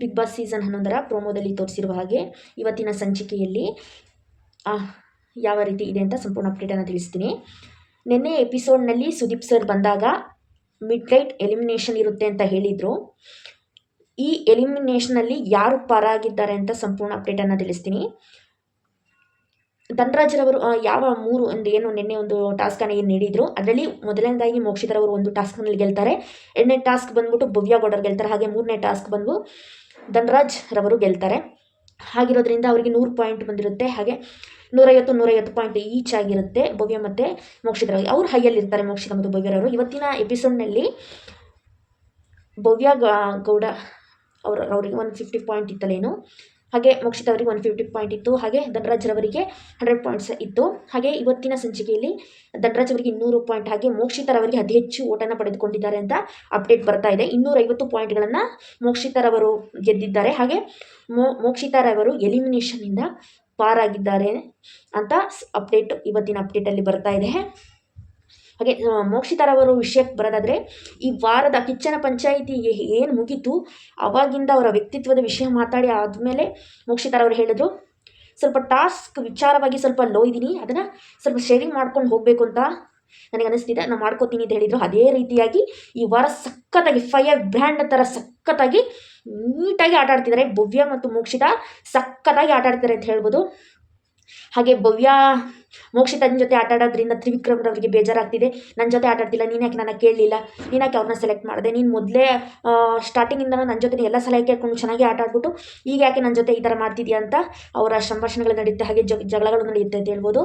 Big boss season ಹನ್ನೊಂದರ ಪ್ರೋಮೋದಲ್ಲಿ ತೋರಿಸಿರುವ ಹಾಗೆ ಇವತ್ತಿನ ಸಂಚಿಕೆಯಲ್ಲಿ ಯಾವ ರೀತಿ ಇದೆ ಅಂತ ಸಂಪೂರ್ಣ ಅಪ್ಡೇಟನ್ನು ತಿಳಿಸ್ತೀನಿ. ನಿನ್ನೆ ಎಪಿಸೋಡ್ನಲ್ಲಿ ಸುದೀಪ್ ಸರ್ ಬಂದಾಗ ಮಿಡ್ ನೈಟ್ ಎಲಿಮಿನೇಷನ್ ಇರುತ್ತೆ ಅಂತ ಹೇಳಿದರು. ಈ ಎಲಿಮಿನೇಷನಲ್ಲಿ ಯಾರು ಪಾರಾಗಿದ್ದಾರೆ ಅಂತ ಸಂಪೂರ್ಣ ಅಪ್ಡೇಟನ್ನು ತಿಳಿಸ್ತೀನಿ. ಧನರಾಜ್ರವರು ಯಾವ ಮೂರು ಒಂದು ಏನು ನಿನ್ನೆ ಒಂದು ಟಾಸ್ಕನ್ನು ಏನು ನೀಡಿದ್ರು, ಅದರಲ್ಲಿ ಮೊದಲನೇದಾಗಿ ಮೋಕ್ಷಿತರವರು ಒಂದು ಟಾಸ್ಕ್ನಲ್ಲಿ ಗೆಲ್ತಾರೆ. ಎರಡನೇ ಟಾಸ್ಕ್ ಬಂದ್ಬಿಟ್ಟು ಭವ್ಯ ಗೌಡರು ಗೆಲ್ತಾರೆ, ಹಾಗೆ ಮೂರನೇ ಟಾಸ್ಕ್ ಬಂದು ಧನರಾಜ್ ರವರು ಗೆಲ್ತಾರೆ. ಹಾಗಿರೋದ್ರಿಂದ ಅವರಿಗೆ ನೂರು ಪಾಯಿಂಟ್ ಬಂದಿರುತ್ತೆ, ಹಾಗೆ ನೂರೈವತ್ತು ನೂರೈವತ್ತು ಪಾಯಿಂಟ್ ಈಚ್ ಆಗಿರುತ್ತೆ ಭವ್ಯ ಮತ್ತು ಮೋಕ್ಷಿತರ ಅವರು. ಹೈಯಲ್ಲಿ ಇರ್ತಾರೆ ಮೋಕ್ಷಿತ ಮತ್ತು ಭವ್ಯರವರು. ಇವತ್ತಿನ ಎಪಿಸೋಡ್ನಲ್ಲಿ ಭವ್ಯ ಗೌಡ ಅವರು, ಅವರಿಗೆ ಒನ್ ಫಿಫ್ಟಿ ಪಾಯಿಂಟ್ ಇತ್ತಲೇನು ಹಾಗೆ ಮೋಕ್ಷಿತ ಅವರಿಗೆ ಒನ್ ಫಿಫ್ಟಿ ಪಾಯಿಂಟ್ ಇತ್ತು. ಹಾಗೆ ಧನರಾಜ್ ರವರಿಗೆ ಹಂಡ್ರೆಡ್ ಪಾಯಿಂಟ್ಸ್ ಇತ್ತು. ಹಾಗೆ ಇವತ್ತಿನ ಸಂಚಿಕೆಯಲ್ಲಿ ಧನರಾಜ್ ಅವರಿಗೆ ಇನ್ನೂರು ಪಾಯಿಂಟ್ ಹಾಗೆ ಮೋಕ್ಷಿತರವರಿಗೆ ಅತಿ ಹೆಚ್ಚು ಓಟನ್ನು ಪಡೆದುಕೊಂಡಿದ್ದಾರೆ ಅಂತ ಅಪ್ಡೇಟ್ ಬರ್ತಾ ಇದೆ. ಇನ್ನೂರೈವತ್ತು ಪಾಯಿಂಟ್ಗಳನ್ನು ಮೋಕ್ಷಿತರವರು ಗೆದ್ದಿದ್ದಾರೆ. ಹಾಗೆ ಮೋ ಮೋಕ್ಷಿತರವರು ಎಲಿಮಿನೇಷನ್ನಿಂದ ಪಾರಾಗಿದ್ದಾರೆ ಅಂತ ಅಪ್ಡೇಟ್ ಇವತ್ತಿನ ಅಪ್ಡೇಟಲ್ಲಿ ಬರ್ತಾ ಇದೆ. ಹಾಗೆ ಮೋಕ್ಷಿತರವರು ವಿಷಯಕ್ಕೆ ಬರೋದಾದರೆ, ಈ ವಾರದ ಕಿಚ್ಚನ ಪಂಚಾಯಿತಿ ಏನು ಮುಗೀತು, ಅವಾಗಿಂದ ಅವರ ವ್ಯಕ್ತಿತ್ವದ ವಿಷಯ ಮಾತಾಡಿ ಆದಮೇಲೆ ಮೋಕ್ಷಿತರವರು ಹೇಳಿದ್ರು, ಸ್ವಲ್ಪ ಟಾಸ್ಕ್ ವಿಚಾರವಾಗಿ ಸ್ವಲ್ಪ ಲೋ ಇದ್ದೀನಿ, ಅದನ್ನು ಸ್ವಲ್ಪ ಶೇರಿಂಗ್ ಮಾಡ್ಕೊಂಡು ಹೋಗಬೇಕು ಅಂತ ನನಗೆ ಅನಿಸ್ತಿದೆ. ನಾನು ಮಾಡ್ಕೋತೀನಿ ಅಂತ ಹೇಳಿದರು. ಅದೇ ರೀತಿಯಾಗಿ ಈ ವಾರ ಸಖತ್ತಾಗಿ ಫೈರ್ ಬ್ರ್ಯಾಂಡ್ ಥರ ಸಖತ್ತಾಗಿ ನೀಟಾಗಿ ಆಟ ಆಡ್ತಿದ್ದಾರೆ ಭವ್ಯ ಮತ್ತು ಮೋಕ್ಷಿತ. ಸಖತ್ತಾಗಿ ಆಟ ಆಡ್ತಾರೆ ಅಂತ ಹೇಳ್ಬೋದು. ಹಾಗೆ ಭವ್ಯ ಮೋಕ್ಷಿತನ ಜೊತೆ ಆಟ ಆಡೋದ್ರಿಂದ ತ್ರಿವಿಕ್ರಮ್ರವರಿಗೆ ಬೇಜಾರಾಗ್ತಿದೆ. ನನ್ನ ಜೊತೆ ಆಟ ಆಡ್ತಿಲ್ಲ ನೀನು ಯಾಕೆ ನನ್ನ ಕೇಳಲಿಲ್ಲ? ನೀನು ಯಾಕೆ ಅವ್ರನ್ನ ಸೆಲೆಕ್ಟ್ ಮಾಡಿದೆ? ನೀನು ಮೊದಲೇ ಸ್ಟಾರ್ಟಿಂಗಿಂದ ನನ್ನ ಜೊತೆ ಎಲ್ಲ ಸಲಹೆ ಕೇಳ್ಕೊಂಡು ಚೆನ್ನಾಗಿ ಆಟ ಆಡ್ಬಿಟ್ಟು ಈಗ ಯಾಕೆ ನನ್ನ ಜೊತೆ ಈ ಥರ ಮಾಡ್ತಿದ್ಯಾ ಅಂತ ಅವರ ಸಂಭಾಷಣೆಗಳು ನಡೆಯುತ್ತೆ ಹಾಗೆ ಜಗ್ ಜಗಳಗಳು ನಡೆಯುತ್ತೆ ಅಂತ ಹೇಳ್ಬೋದು.